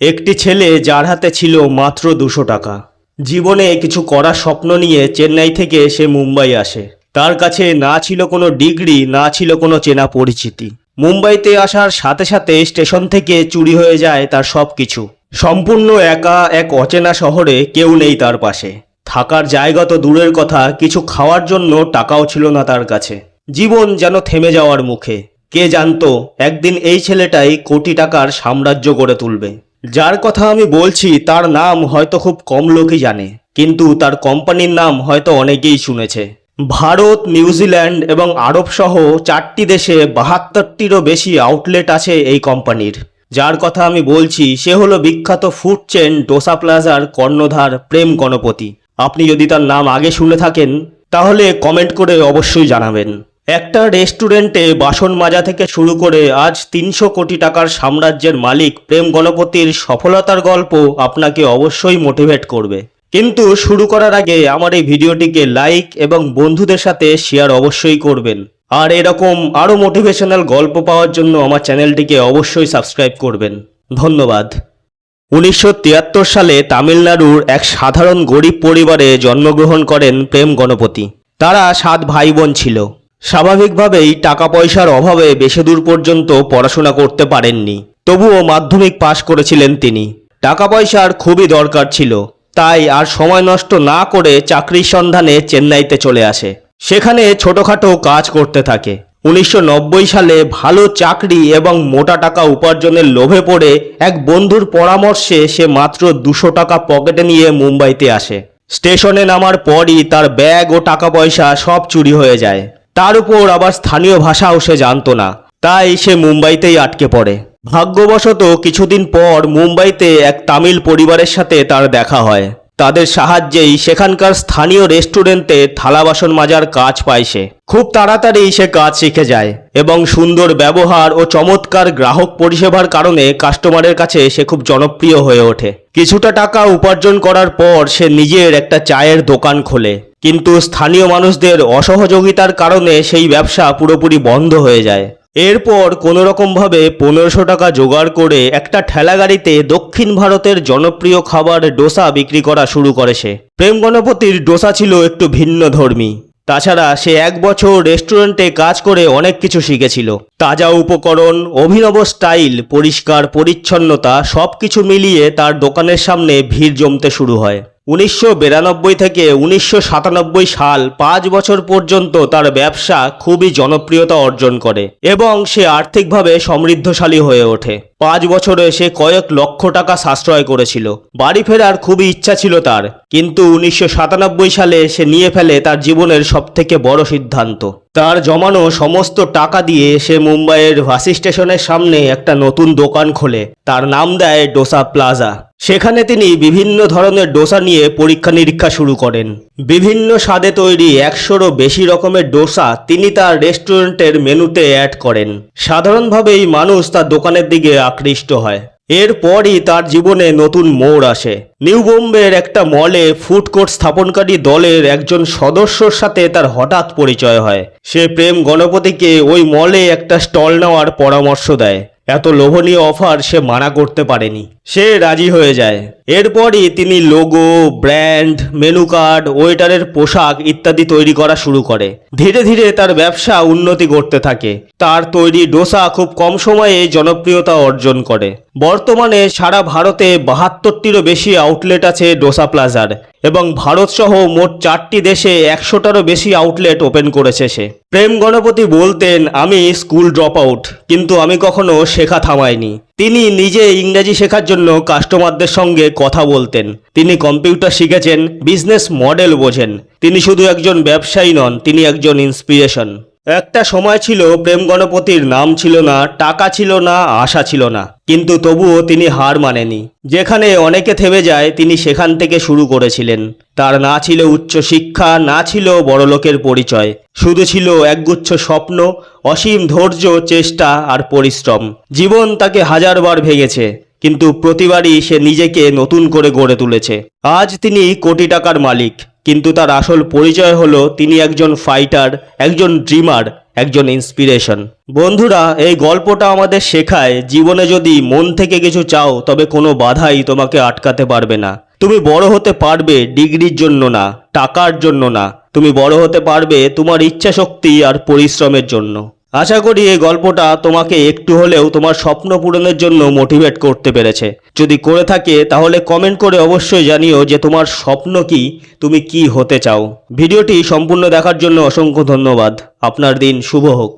একটি ছেলে যার হাতে ছিল মাত্র দুশো টাকা। জীবনে কিছু করার স্বপ্ন নিয়ে চেন্নাই থেকে সে মুম্বাই আসে। তার কাছে না ছিল কোনো ডিগ্রি, না ছিল কোনো চেনা পরিচিতি। মুম্বাইতে আসার সাথে সাথে স্টেশন থেকে চুরি হয়ে যায় তার সব কিছু সম্পূর্ণ একা এক অচেনা শহরে কেউ নেই তার পাশে। থাকার জায়গা তো দূরের কথা, কিছু খাওয়ার জন্য টাকাও ছিল না তার কাছে। জীবন যেন থেমে যাওয়ার মুখে। কে জানতো, একদিন এই ছেলেটাই কোটি টাকার সাম্রাজ্য গড়ে তুলবে। যার কথা আমি বলছি, তার নাম হয়তো খুব কম লোকই জানে, কিন্তু তার কোম্পানির নাম হয়তো অনেকেই শুনেছে। ভারত নিউজিল্যান্ড এবং আরব সহ চারটি দেশে বাহাত্তরটিরও বেশি আউটলেট আছে এই কোম্পানির। যার কথা আমি বলছি, সে হলো বিখ্যাত ফুড চেন ডোসা প্লাজার কর্ণধার প্রেম গণপতি। আপনি যদি তার নাম আগে শুনে থাকেন, তাহলে কমেন্ট করে অবশ্যই জানাবেন। একটা রেস্টুরেন্টে বাসন মাজা থেকে শুরু করে আজ তিনশো কোটি টাকার সাম্রাজ্যের মালিক প্রেম গণপতির সফলতার গল্প আপনাকে অবশ্যই মোটিভেট করবে। কিন্তু শুরু করার আগে আমার এই ভিডিওটিকে লাইক এবং বন্ধুদের সাথে শেয়ার অবশ্যই করবেন। আর এরকম আরও মোটিভেশনাল গল্প পাওয়ার জন্য আমার চ্যানেলটিকে অবশ্যই সাবস্ক্রাইব করবেন। ধন্যবাদ। উনিশশো তিয়াত্তর সালে তামিলনাড়ুর এক সাধারণ গরিব পরিবারে জন্মগ্রহণ করেন প্রেম গণপতি। তারা সাত ভাই বোন ছিল। স্বাভাবিকভাবেই টাকা পয়সার অভাবে বেশি দূর পর্যন্ত পড়াশোনা করতে পারেননি। তবুও মাধ্যমিক পাশ করেছিলেন তিনি। টাকা পয়সার খুবই দরকার ছিল। তাই আর সময় নষ্ট না করে চাকরির সন্ধানে চেন্নাইতে চলে আসে। সেখানে ছোটখাটো কাজ করতে থাকে। উনিশশো নব্বই সালে ভালো চাকরি এবং মোটা টাকা উপার্জনের লোভে পড়ে এক বন্ধুর পরামর্শে সে মাত্র দুশো টাকা পকেটে নিয়ে মুম্বাইতে আসে। স্টেশনে নামার পরই তার ব্যাগ ও টাকা পয়সা সব চুরি হয়ে যায়। তার উপর আবার স্থানীয় ভাষাও সে জানত না। তাই সে মুম্বাইতেই আটকে পড়ে। ভাগ্যবশত কিছুদিন পর মুম্বাইতে এক তামিল পরিবারের সাথে তার দেখা হয়। তাদের সাহায্যেই সেখানকার স্থানীয় রেস্টুরেন্টে থালা বাসন মাজার কাজ পায় সে। খুব তাড়াতাড়ি সে কাজ শিখে যায় এবং সুন্দর ব্যবহার ও চমৎকার গ্রাহক পরিষেবার কারণে কাস্টমারের কাছে সে খুব জনপ্রিয় হয়ে ওঠে। কিছুটা টাকা উপার্জন করার পর সে নিজের একটা চায়ের দোকান খোলে। কিন্তু স্থানীয় মানুষদের অসহযোগিতার কারণে সেই ব্যবসা পুরোপুরি বন্ধ হয়ে যায়। এরপর কোনো রকমভাবে পনেরোশো টাকা জোগাড় করে একটা ঠেলাগাড়িতে দক্ষিণ ভারতের জনপ্রিয় খাবার ডোসা বিক্রি করা শুরু করে সে। প্রেম গণপতির ডোসা ছিল একটু ভিন্ন ধর্মী। তাছাড়া সে এক বছর রেস্টুরেন্টে কাজ করে অনেক কিছু শিখেছিল। তাজা উপকরণ, অভিনব স্টাইল, পরিষ্কার পরিচ্ছন্নতা সব কিছু মিলিয়ে তার দোকানের সামনে ভিড় জমতে শুরু হয়। উনিশশো বিরানব্বই থেকে উনিশশো সাতানব্বই সাল পাঁচ বছর পর্যন্ত তার ব্যবসা খুবই জনপ্রিয়তা অর্জন করে এবং সে আর্থিকভাবে সমৃদ্ধশালী হয়ে ওঠে। পাঁচ বছরে সে কয়েক লক্ষ টাকা সাশ্রয় করেছিল। বাড়ি ফেরার খুবই ইচ্ছা ছিল তার, কিন্তু উনিশশো সাতানব্বই সালে সে নিয়ে ফেলে তার জীবনের সবথেকে বড় সিদ্ধান্ত। তার জমানো সমস্ত টাকা দিয়ে সে মুম্বাইয়ের ভাসি স্টেশনের সামনে একটা নতুন দোকান খোলে। তার নাম দেয় ডোসা প্লাজা। সেখানে তিনি বিভিন্ন ধরনের ডোসা নিয়ে পরীক্ষা নিরীক্ষা শুরু করেন। বিভিন্ন স্বাদে তৈরি একশোরও বেশি রকমের ডোসা তিনি তার রেস্টুরেন্টের মেনুতে অ্যাড করেন। সাধারণভাবেই মানুষ তার দোকানের দিকে আকৃষ্ট হয়। এরপরই তার জীবনে নতুন মোড় আসে। নিউ বোম্বের একটা মলে ফুড কোর্ট স্থাপনকারী দলের একজন সদস্যর সাথে তার হঠাৎ পরিচয় হয়। সে প্রেম গণপতিকে ওই মলে একটা স্টল নেওয়ার পরামর্শ দেয়। এত লোভনীয় অফার সে মানা করতে পারেনি। সে রাজি হয়ে যায়। এরপরই তিনি লোগো ব্র্যান্ড মেনু কার্ড ওয়েটারের পোশাক ইত্যাদি তৈরি করা শুরু করে। ধীরে ধীরে তার ব্যবসা উন্নতি করতে থাকে। তার তৈরি ডোসা খুব কম সময়ে জনপ্রিয়তা অর্জন করে। বর্তমানে সারা ভারতে বাহাত্তরটিরও বেশি আউটলেট আছে ডোসা প্লাজার এবং ভারতসহ মোট চারটি দেশে একশোটারও বেশি আউটলেট ওপেন করেছে সে। প্রেম গণপতি বলতেন, আমি স্কুল ড্রপ আউট কিন্তু আমি কখনো শেখা থামাইনি। তিনি নিজে ইংরাজি শেখার জন্য কাস্টমারদের সঙ্গে কথা বলতেন। তিনি কম্পিউটার শিখেছেন, বিজনেস মডেল বোঝেন। তিনি শুধু একজন ব্যবসায়ী নন, তিনি একজন ইন্সপিরেশন একটা সময় ছিল প্রেম গণপতির নাম ছিল না, টাকা ছিল না, আশা ছিল না। কিন্তু তবুও তিনি হার মানেনি। যেখানে অনেকে থেমে যায়, তিনি সেখান থেকে শুরু করেছিলেন। তার না ছিল উচ্চ শিক্ষা, না ছিল বড়লোকের পরিচয়। শুধু ছিল একগুচ্ছ স্বপ্ন, অসীম ধৈর্য, চেষ্টা আর পরিশ্রম। জীবন তাকে হাজারবার ভেঙেছে। কিন্তু প্রতিবারই সে নিজেকে নতুন করে গড়ে তুলেছে। আজ তিনি কোটি টাকার মালিক, কিন্তু তার আসল পরিচয় হলো তিনি একজন ফাইটার একজন ড্রিমার একজন ইন্সপিরেশন বন্ধুরা, এই গল্পটা আমাদের শেখায়, জীবনে যদি মন থেকে কিছু চাও, তবে কোনো বাধাই তোমাকে আটকাতে পারবে না। তুমি বড় হতে পারবে ডিগ্রির জন্য না, টাকার জন্য না। তুমি বড় হতে পারবে তোমার ইচ্ছা শক্তি আর পরিশ্রমের জন্য। আশা করি এই গল্পটা তোমাকে একটু হলেও তোমার স্বপ্ন পূরণের জন্য মোটিভেট করতে পেরেছে। যদি করে থাকে, তাহলে কমেন্ট করে অবশ্যই জানিও যে তোমার স্বপ্ন কি, তুমি কি হতে চাও। ভিডিওটি সম্পূর্ণ দেখার জন্য অসংখ্য ধন্যবাদ। আপনার দিন শুভ হোক।